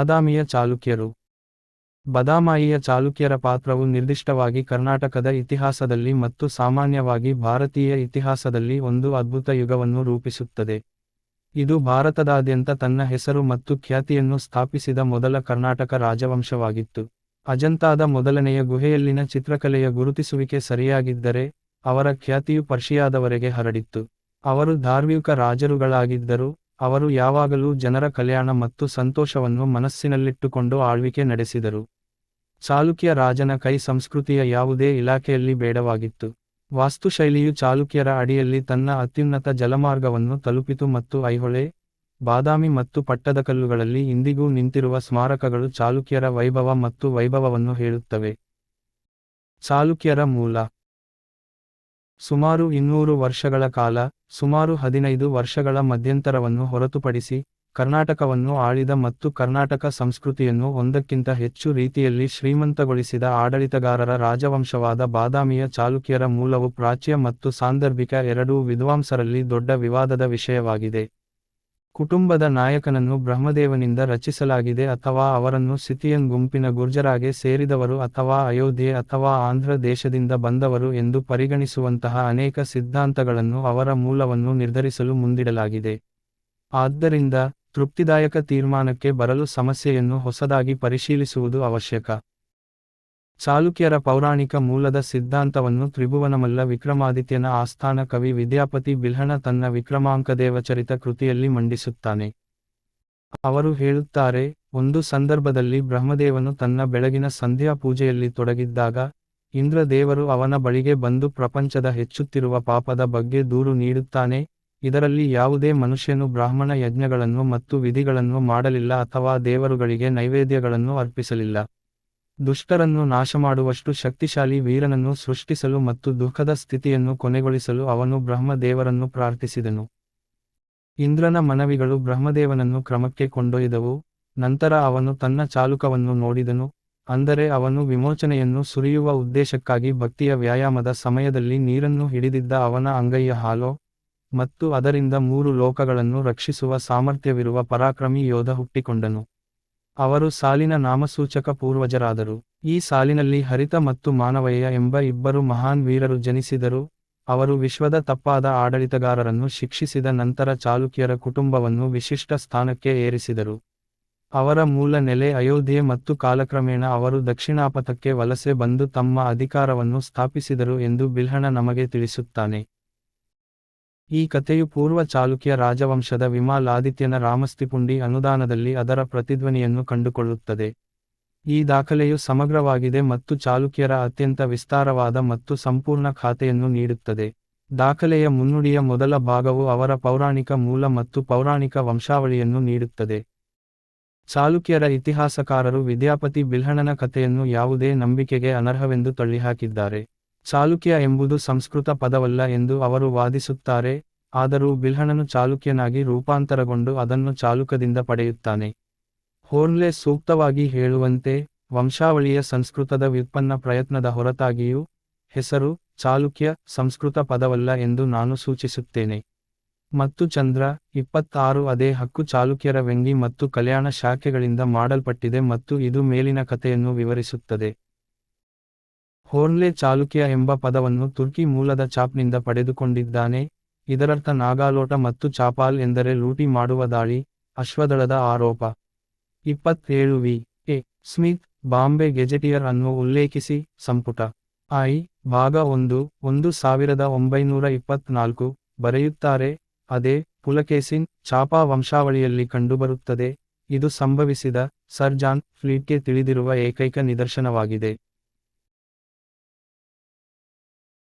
ಬಾದಾಮಿಯ ಚಾಲುಕ್ಯರು. ಬದಾಮಾಯಿಯ ಚಾಲುಕ್ಯರ ಪಾತ್ರವು ನಿರ್ದಿಷ್ಟವಾಗಿ ಕರ್ನಾಟಕದ ಇತಿಹಾಸದಲ್ಲಿ ಮತ್ತು ಸಾಮಾನ್ಯವಾಗಿ ಭಾರತೀಯ ಇತಿಹಾಸದಲ್ಲಿ ಒಂದು ಅದ್ಭುತ ಯುಗವನ್ನು ರೂಪಿಸುತ್ತದೆ. ಇದು ಭಾರತದಾದ್ಯಂತ ತನ್ನ ಹೆಸರು ಮತ್ತು ಖ್ಯಾತಿಯನ್ನು ಸ್ಥಾಪಿಸಿದ ಮೊದಲ ಕರ್ನಾಟಕ ರಾಜವಂಶವಾಗಿತ್ತು. ಅಜಂತಾದ ಮೊದಲನೆಯ ಗುಹೆಯಲ್ಲಿನ ಚಿತ್ರಕಲೆಯ ಗುರುತಿಸುವಿಕೆ ಸರಿಯಾಗಿದ್ದರೆ, ಅವರ ಖ್ಯಾತಿಯು ಪರ್ಷಿಯಾದವರೆಗೆ ಹರಡಿತ್ತು. ಅವರು ಧಾರ್ಮಿಕ ರಾಜರುಗಳಾಗಿದ್ದರು ಅವರು ಯಾವಾಗಲೂ ಜನರ ಕಲ್ಯಾಣ ಮತ್ತು ಸಂತೋಷವನ್ನು ಮನಸ್ಸಿನಲ್ಲಿಟ್ಟುಕೊಂಡು ಆಳ್ವಿಕೆ ನಡೆಸಿದರು. ಚಾಲುಕ್ಯ ರಾಜನ ಕೈ ಸಂಸ್ಕೃತಿಯ ಯಾವುದೇ ಇಲಾಖೆಯಲ್ಲಿ ಬೇಡವಾಗಿತ್ತು. ವಾಸ್ತುಶೈಲಿಯು ಚಾಲುಕ್ಯರ ಅಡಿಯಲ್ಲಿ ತನ್ನ ಅತ್ಯುನ್ನತ ಜಲಮಾರ್ಗವನ್ನು ತಲುಪಿತು ಮತ್ತು ಐಹೊಳೆ, ಬಾದಾಮಿ ಮತ್ತು ಪಟ್ಟದಕಲ್ಲುಗಳಲ್ಲಿ ಇಂದಿಗೂ ನಿಂತಿರುವ ಸ್ಮಾರಕಗಳು ಚಾಲುಕ್ಯರ ವೈಭವ ಮತ್ತು ವೈಭವವನ್ನು ಹೇಳುತ್ತವೆ. ಚಾಲುಕ್ಯರ ಮೂಲ. ಸುಮಾರು ಇನ್ನೂರು ವರ್ಷಗಳ ಕಾಲ ಸುಮಾರು ಹದಿನೈದು ವರ್ಷಗಳ ಮಧ್ಯಂತರವನ್ನು ಹೊರತುಪಡಿಸಿ, ಕರ್ನಾಟಕವನ್ನು ಆಳಿದ ಮತ್ತು ಕರ್ನಾಟಕ ಸಂಸ್ಕೃತಿಯನ್ನು ಒಂದಕ್ಕಿಂತ ಹೆಚ್ಚು ರೀತಿಯಲ್ಲಿ ಶ್ರೀಮಂತಗೊಳಿಸಿದ ಆಡಳಿತಗಾರರ ರಾಜವಂಶವಾದ ಬಾದಾಮಿಯ ಚಾಲುಕ್ಯರ ಮೂಲವು ಪ್ರಾಚ್ಯ ಮತ್ತು ಸಾಂದರ್ಭಿಕ ಎರಡೂ ವಿದ್ವಾಂಸರಲ್ಲಿ ದೊಡ್ಡ ವಿವಾದದ ವಿಷಯವಾಗಿದೆ. ಕುಟುಂಬದ ನಾಯಕನನ್ನು ಬ್ರಹ್ಮದೇವನಿಂದ ರಚಿಸಲಾಗಿದೆ ಅಥವಾ ಅವರನ್ನು ಸಿಥಿಯನ್ ಗುಂಪಿನ ಗುರ್ಜರಾಗೆ ಸೇರಿದವರು ಅಥವಾ ಅಯೋಧ್ಯೆ ಅಥವಾ ಆಂಧ್ರ ದೇಶದಿಂದ ಬಂದವರು ಎಂದು ಪರಿಗಣಿಸುವಂತಹ ಅನೇಕ ಸಿದ್ಧಾಂತಗಳನ್ನು ಅವರ ಮೂಲವನ್ನು ನಿರ್ಧರಿಸಲು ಮುಂದಿಡಲಾಗಿದೆ. ಆದ್ದರಿಂದ ತೃಪ್ತಿದಾಯಕ ತೀರ್ಮಾನಕ್ಕೆ ಬರಲು ಸಮಸ್ಯೆಯನ್ನು ಹೊಸದಾಗಿ ಪರಿಶೀಲಿಸುವುದು ಅವಶ್ಯಕ. ಚಾಲುಕ್ಯರ ಪೌರಾಣಿಕ ಮೂಲದ ಸಿದ್ಧಾಂತವನ್ನು ತ್ರಿಭುವನಮಲ್ಲ ವಿಕ್ರಮಾದಿತ್ಯನ ಆಸ್ಥಾನ ಕವಿ ವಿದ್ಯಾಪತಿ ಬಿಲ್ಹಣ ತನ್ನ ವಿಕ್ರಮಾಂಕದೇವಚರಿತ ಕೃತಿಯಲ್ಲಿ ಮಂಡಿಸುತ್ತಾನೆ. ಅವರು ಹೇಳುತ್ತಾರೆ, ಒಂದು ಸಂದರ್ಭದಲ್ಲಿ ಬ್ರಹ್ಮದೇವನು ತನ್ನ ಬೆಳಗಿನ ಸಂಧ್ಯಾ ಪೂಜೆಯಲ್ಲಿ ತೊಡಗಿದ್ದಾಗ ಇಂದ್ರ ದೇವರು ಅವನ ಬಳಿಗೆ ಬಂದು ಪ್ರಪಂಚದ ಹೆಚ್ಚುತ್ತಿರುವ ಪಾಪದ ಬಗ್ಗೆ ದೂರು ನೀಡುತ್ತಾನೆ, ಇದರಲ್ಲಿ ಯಾವುದೇ ಮನುಷ್ಯನು ಬ್ರಾಹ್ಮಣ ಯಜ್ಞಗಳನ್ನು ಮತ್ತು ವಿಧಿಗಳನ್ನು ಮಾಡಲಿಲ್ಲ ಅಥವಾ ದೇವರುಗಳಿಗೆ ನೈವೇದ್ಯಗಳನ್ನು ಅರ್ಪಿಸಲಿಲ್ಲ. ದುಷ್ಟರನ್ನು ನಾಶಮಾಡುವಷ್ಟು ಶಕ್ತಿಶಾಲಿ ವೀರನನ್ನು ಸೃಷ್ಟಿಸಲು ಮತ್ತು ದುಃಖದ ಸ್ಥಿತಿಯನ್ನು ಕೊನೆಗೊಳಿಸಲು ಅವನು ಬ್ರಹ್ಮದೇವರನ್ನು ಪ್ರಾರ್ಥಿಸಿದನು. ಇಂದ್ರನ ಮನವಿಗಳು ಬ್ರಹ್ಮದೇವನನ್ನು ಕ್ರಮಕ್ಕೆ ಕೊಂಡೊಯ್ದವು. ನಂತರ ಅವನು ತನ್ನ ಚಾಲುಕವನ್ನು ನೋಡಿದನು. ಅಂದರೆ ಅವನು ವಿಮೋಚನೆಯನ್ನು ಸುರಿಯುವ ಉದ್ದೇಶಕ್ಕಾಗಿ ಭಕ್ತಿಯ ವ್ಯಾಯಾಮದ ಸಮಯದಲ್ಲಿ ನೀರನ್ನು ಹಿಡಿದಿದ್ದ ಅವನ ಅಂಗೈಯ ಹಾಲೋ ಮತ್ತು ಅದರಿಂದ ಮೂರು ಲೋಕಗಳನ್ನು ರಕ್ಷಿಸುವ ಸಾಮರ್ಥ್ಯವಿರುವ ಪರಾಕ್ರಮಿ ಯೋಧ ಹುಟ್ಟಿಕೊಂಡನು. ಅವರು ಸಾಲಿನ ನಾಮಸೂಚಕ ಪೂರ್ವಜರಾದರು. ಈ ಸಾಲಿನಲ್ಲಿ ಹರಿತ ಮತ್ತು ಮಾನವಯ್ಯ ಎಂಬ ಇಬ್ಬರು ಮಹಾನ್ ವೀರರು ಜನಿಸಿದರು. ಅವರು ವಿಶ್ವದ ತಪ್ಪಾದ ಆಡಳಿತಗಾರರನ್ನು ಶಿಕ್ಷಿಸಿದ ನಂತರ ಚಾಲುಕ್ಯರ ಕುಟುಂಬವನ್ನು ವಿಶಿಷ್ಟ ಸ್ಥಾನಕ್ಕೆ ಏರಿಸಿದರು. ಅವರ ಮೂಲ ನೆಲೆ ಅಯೋಧ್ಯೆ ಮತ್ತು ಕಾಲಕ್ರಮೇಣ ಅವರು ದಕ್ಷಿಣಾಪಥಕ್ಕೆ ವಲಸೆ ಬಂದು ತಮ್ಮ ಅಧಿಕಾರವನ್ನು ಸ್ಥಾಪಿಸಿದರು ಎಂದು ಬಿಲ್ಹಣ ನಮಗೆ ತಿಳಿಸುತ್ತಾನೆ. ಈ ಕಥೆಯು ಪೂರ್ವ ಚಾಲುಕ್ಯ ರಾಜವಂಶದ ವಿಮಾಲಾದಿತ್ಯನ ರಾಮಸ್ತಿಪುಂಡಿ ಅನುದಾನದಲ್ಲಿ ಅದರ ಪ್ರತಿಧ್ವನಿಯನ್ನು ಕಂಡುಕೊಳ್ಳುತ್ತದೆ. ಈ ದಾಖಲೆಯು ಸಮಗ್ರವಾಗಿದೆ ಮತ್ತು ಚಾಲುಕ್ಯರ ಅತ್ಯಂತ ವಿಸ್ತಾರವಾದ ಮತ್ತು ಸಂಪೂರ್ಣ ಖಾತೆಯನ್ನು ನೀಡುತ್ತದೆ. ದಾಖಲೆಯ ಮುನ್ನುಡಿಯ ಮೊದಲ ಭಾಗವು ಅವರ ಪೌರಾಣಿಕ ಮೂಲ ಮತ್ತು ಪೌರಾಣಿಕ ವಂಶಾವಳಿಯನ್ನು ನೀಡುತ್ತದೆ. ಚಾಲುಕ್ಯರ ಇತಿಹಾಸಕಾರರು ವಿದ್ಯಾಪತಿ ಬಿಲ್ಹಣನ ಕಥೆಯನ್ನು ಯಾವುದೇ ನಂಬಿಕೆಗೆ ಅನರ್ಹವೆಂದು ತಳ್ಳಿಹಾಕಿದ್ದಾರೆ. ಚಾಲುಕ್ಯ ಎಂಬುದು ಸಂಸ್ಕೃತ ಪದವಲ್ಲ ಎಂದು ಅವರು ವಾದಿಸುತ್ತಾರೆ, ಆದರೂ ಬಿಲ್ಹಣನು ಚಾಲುಕ್ಯನಾಗಿ ರೂಪಾಂತರಗೊಂಡು ಅದನ್ನು ಚಾಲುಕದಿಂದ ಪಡೆಯುತ್ತಾನೆ. ಹೋರ್ನ್ಲೆ ಸೂಕ್ತವಾಗಿ ಹೇಳುವಂತೆ, ವಂಶಾವಳಿಯ ಸಂಸ್ಕೃತದ ವ್ಯುತ್ಪನ್ನ ಪ್ರಯತ್ನದ ಹೊರತಾಗಿಯೂ, ಹೆಸರು, ಚಾಲುಕ್ಯ, ಸಂಸ್ಕೃತ ಪದವಲ್ಲ ಎಂದು ನಾನು ಸೂಚಿಸುತ್ತೇನೆ. ಮತ್ತು ಚಂದ್ರ, ಇಪ್ಪತ್ತಾರು ಅದೇ ಹಕ್ಕು ಚಾಲುಕ್ಯರ ವ್ಯಂಗಿ ಮತ್ತು ಕಲ್ಯಾಣ ಶಾಖೆಗಳಿಂದ ಮಾಡಲ್ಪಟ್ಟಿದೆ ಮತ್ತು ಇದು ಮೇಲಿನ ಕಥೆಯನ್ನು ವಿವರಿಸುತ್ತದೆ. ಹೋರ್ನ್ಲೆ ಚಾಲುಕ್ಯ ಎಂಬ ಪದವನ್ನು ತುರ್ಕಿ ಮೂಲದ ಚಾಪ್ನಿಂದ ಪಡೆದುಕೊಂಡಿದ್ದಾನೆ. ಇದರರ್ಥ ನಾಗಾಲೋಟ ಮತ್ತು ಚಾಪಾಲ್ ಎಂದರೆ ಲೂಟಿ ಮಾಡುವ ದಾಳಿ, ಅಶ್ವದಳದ ಆರೋಪ. ಇಪ್ಪತ್ತೇಳು V. A. Smith, Bombay gazetteer ಅನ್ನು ಉಲ್ಲೇಖಿಸಿ, ಸಂಪುಟ. ಐ. ಭಾಗ ಒಂದು ಒಂದು ಸಾವಿರದ ಒಂಬೈನೂರ ಇಪ್ಪತ್ನಾಲ್ಕು, ಬರೆಯುತ್ತಾರೆ, ಅದೇ, ಪುಲಕೇಸಿನ್, ಚಾಪಾ ವಂಶಾವಳಿಯಲ್ಲಿ ಕಂಡುಬರುತ್ತದೆ. ಇದು ಸಂಭವಿಸಿದ ಸರ್ ಜಾನ್ ಫ್ಲೀಟ್ಗೆ ತಿಳಿದಿರುವ ಏಕೈಕ ನಿದರ್ಶನವಾಗಿದೆ.